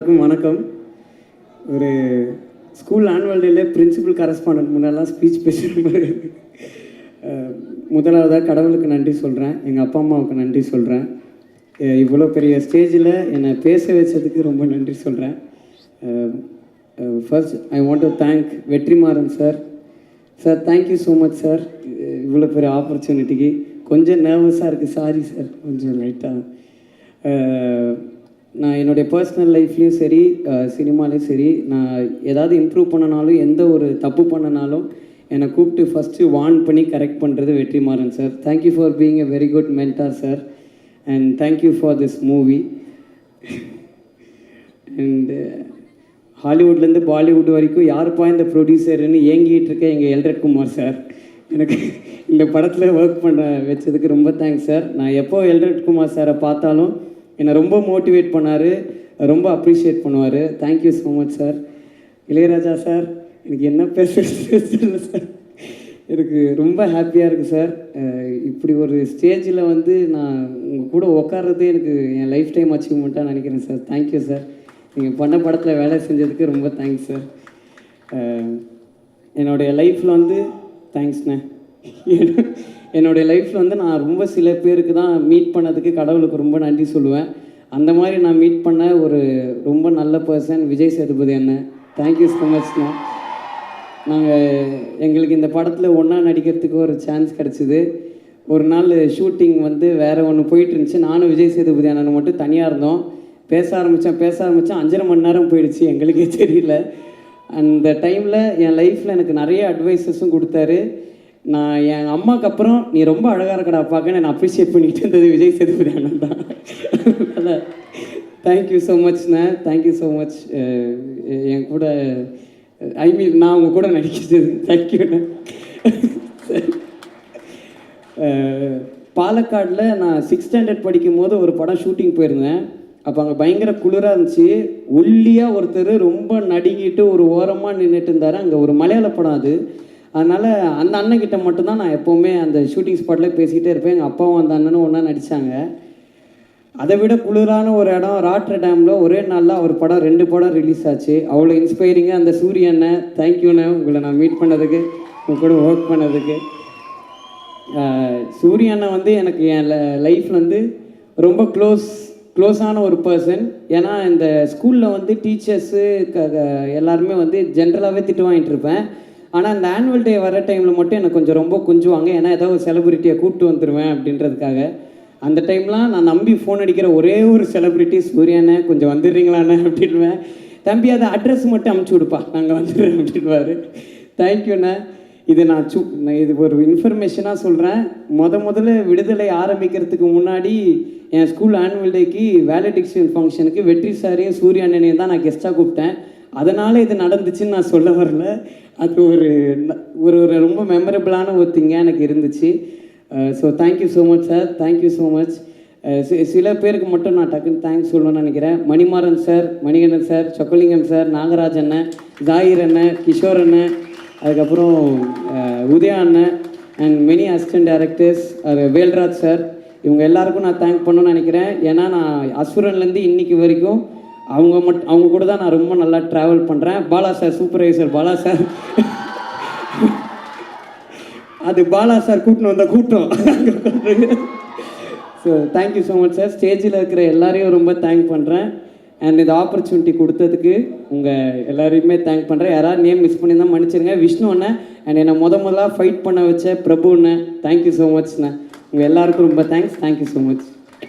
எல்லாருக்கும் வணக்கம். ஒரு ஸ்கூல் ஆனுவல் டேல பிரின்சிபல் கரஸ்பாண்டன்ட் முன்னெல்லாம் ஸ்பீச் பேசுகிற மாதிரி. முதலாவதாக கடவுளுக்கு நன்றி சொல்கிறேன் எங்கள் அப்பா அம்மாவுக்கு நன்றி சொல்கிறேன் இவ்வளோ பெரிய ஸ்டேஜில் என்னை பேச வச்சதுக்கு ரொம்ப நன்றி சொல்கிறேன் first I want to thank Vetrimaaran sir sir thank you so much sir இவ்வளோ பெரிய ஆப்பர்ச்சுனிட்டிக்கு கொஞ்சம் நர்வஸாக இருக்குது சாரி சார் கொஞ்சம் லைட்டாக நான் என்னுடைய பர்சனல் லைஃப்லேயும் சரி சினிமாலேயும் சரி நான் ஏதாவது இம்ப்ரூவ் பண்ணனாலும் எந்த ஒரு தப்பு பண்ணனாலும் என்னை கூப்பிட்டு ஃபஸ்ட்டு வார்ன் பண்ணி கரெக்ட் பண்ணுறது Vetrimaaran sir thank you for being a very good mentor sir and thank you for this movie and ஹாலிவுட்லேருந்து Bollywood வரைக்கும் யாருப்பா இந்த ப்ரொடியூசர்னு ஏங்கிட்டு இருக்க எங்கள் எல்ரட் குமார் சார் எனக்கு இந்த படத்தில் ஒர்க் பண்ண வச்சதுக்கு ரொம்ப தேங்க்ஸ் சார் நான் எப்போ எல்ரட் குமார் சாரை பார்த்தாலும் என்னை ரொம்ப மோட்டிவேட் பண்ணார் ரொம்ப அப்ரிஷியேட் பண்ணுவார். Thank you so much sir Ilaiyaraaja sir எனக்கு என்ன பேசுறது சார் எனக்கு ரொம்ப ஹாப்பியாக இருக்குது சார் இப்படி ஒரு ஸ்டேஜில் வந்து நான் உங்கள் கூட உட்கார்றதே எனக்கு என் லைஃப் டைம் அச்சீவ்மெண்ட்டாக நினைக்கிறேன் சார் தேங்க்யூ சார் நீங்கள் பண்ண படத்தில் வேலை செஞ்சதுக்கு ரொம்ப தேங்க்ஸ் சார் என்னுடைய லைஃப்பில் வந்து தேங்க்ஸ்ண்ணே என்னுடைய லைஃப்பில் வந்து நான் ரொம்ப சில பேருக்கு தான் மீட் பண்ணதுக்கு கடவுளுக்கு ரொம்ப நன்றி சொல்லுவேன். அந்த மாதிரி நான் மீட் பண்ண ஒரு ரொம்ப நல்ல பர்சன் விஜய் சேதுபதி அண்ணன். தேங்க்யூ ஸோ மச்ண்ணா நாங்கள் எங்களுக்கு இந்த படத்தில் ஒன்றா நடிக்கிறதுக்கு ஒரு சான்ஸ் கிடச்சிது. ஒரு நாள் ஷூட்டிங் வந்து வேறு ஒன்று போயிட்டு இருந்துச்சு. நானும் விஜய் சேதுபதி அண்ணன் மட்டும் தனியாக இருந்தோம். பேச ஆரம்பித்தேன் பேச ஆரம்பித்தேன் அஞ்சரை மணி நேரம் போயிடுச்சு எங்களுக்கே தெரியல. அந்த டைமில் என் லைஃப்பில் எனக்கு நிறைய அட்வைசஸும் கொடுத்தாரு. நான் என் அம்மாவுக்கு அப்புறம் நீ ரொம்ப அழகாக இருக்கடா பார்க்க நான் அப்ரிஷியேட் பண்ணிட்டு இருந்தது விஜய் சேதுபதி அண்ணன் தான். அதனால் தேங்க்யூ ஸோ மச்ண்ணே தேங்க்யூ ஸோ மச் என் கூட ஐ மீன் நான் உங்கள் கூட நடிக்கிறது தேங்க்யூண்ணே பாலக்காடில் நான் சிக்ஸ் ஸ்டாண்டர்ட் படிக்கும் போது ஒரு படம் ஷூட்டிங் போயிருந்தேன். அப்போ அங்கே பயங்கர குளிராக இருந்துச்சு. ஒல்லியாக ஒருத்தர் ரொம்ப நடுங்கிட்டு ஒரு ஓரமாக நின்றுட்டு இருந்தார். அங்கே ஒரு மலையாள படம் அது. அதனால் அந்த அண்ணன்கிட்ட மட்டும்தான் நான் எப்போவுமே அந்த ஷூட்டிங் ஸ்பாட்டில் பேசிக்கிட்டே இருப்பேன். எங்கள் அப்பாவும் அந்த அண்ணனும் ஒன்றா நடித்தாங்க அதை விட குளிரான ஒரு இடம் ராட்ரு டேமில் ஒரே நாளில் அவர் படம் ரெண்டு படம் ரிலீஸ் ஆச்சு. அவ்வளோ இன்ஸ்பைரிங்காக அந்த சூரியண்ணே தேங்க்யூண்ணே உங்களை நான் மீட் பண்ணதுக்கு உங்க கூட ஒர்க் பண்ணதுக்கு. சூரியண்ணை சூரிய அண்ணன் வந்து எனக்கு என் லைஃப்பில் வந்து ரொம்ப க்ளோஸ் க்ளோஸான ஒரு பர்சன் ஏன்னா இந்த ஸ்கூலில் வந்து டீச்சர்ஸு க- எல்லாருமே வந்து ஜென்ரலாகவே திட்டு வாங்கிட்டு இருப்பேன். ஆனால் அந்த ஆனுவல் டே வர டைமில் மட்டும் எனக்கு கொஞ்சம் ரொம்ப கொஞ்சுவாங்க. ஏன்னா ஏதோ ஒரு செலிபிரிட்டியை கூப்பிட்டு வந்துடுவேன் அப்படின்றதுக்காக. அந்த டைம்லாம் நான் நம்பி ஃபோன் அடிக்கிற ஒரே ஒரு செலிபிரிட்டி சூர்யாண்ணே கொஞ்சம் வந்துடுறீங்களாண்ணே அப்படின்வேன் தம்பி அதை அட்ரஸ் மட்டும் அமுச்சு விடுப்பா. நாங்கள் வந்துடுறோம் அப்படின்வாரு தேங்க்யூண்ணே இது நான் சு நான் இது ஒரு இன்ஃபர்மேஷனாக சொல்கிறேன் முத முதல்ல விடுதலை ஆரம்பிக்கிறதுக்கு முன்னாடி என் ஸ்கூல் ஆனுவல் டேக்கு வேலடிக்ஷன் ஃபங்க்ஷனுக்கு வெற்றி சாரையும் சூரிய அண்ணனையும் தான் நான் கெஸ்ட்டாக கூப்பிட்டேன். அதனால் இது நடந்துச்சுன்னு நான் சொல்ல வரல. அது ஒரு ஒரு ஒரு ரொம்ப மெமரபிளான ஒரு திங்காக எனக்கு இருந்துச்சு. So thank you so much sir thank you so much சில பேருக்கு மட்டும் நான் டக்குன்னு தேங்க்ஸ் சொல்லணும்னு நினைக்கிறேன். Manimaran sir Manikandan sir Chokkalingam sir Nagaraj அண்ணன் ஜாகிர் அண்ணன் கிஷோர் அண்ணன் அதுக்கப்புறம் உதய உதயா அண்ணன் and many assistant directors Velraj sir இவங்க எல்லாருக்கும் நான் தேங்க் பண்ணணும்னு நினைக்கிறேன். ஏன்னா நான் அசுரன்லேருந்து இன்னைக்கு வரைக்கும் அவங்க மட் அவங்க கூட தான் நான் ரொம்ப நல்லா ட்ராவல் பண்ணுறேன் Bala sir supervisor Bala sir அது பாலா சார் கூட்டின்னு வந்த கூட்டம். So thank you so much sir ஸ்டேஜில் இருக்கிற எல்லாரையும் ரொம்ப தேங்க் பண்ணுறேன் அண்ட் இந்த ஆப்பர்ச்சுனிட்டி கொடுத்ததுக்கு உங்கள் எல்லாரையுமே தேங்க் பண்ணுறேன் யாராவது நேம் மிஸ் பண்ணியிருந்தா மன்னிச்சிருங்க. விஷ்ணு அண்ணன் அண்ட் என்னை முத முதலாக ஃபைட் பண்ண வச்ச பிரபு அண்ணன். தேங்க்யூ ஸோ மச்ண்ணே உங்கள் எல்லாருக்கும் ரொம்ப தேங்க்ஸ் தேங்க்யூ ஸோ மச்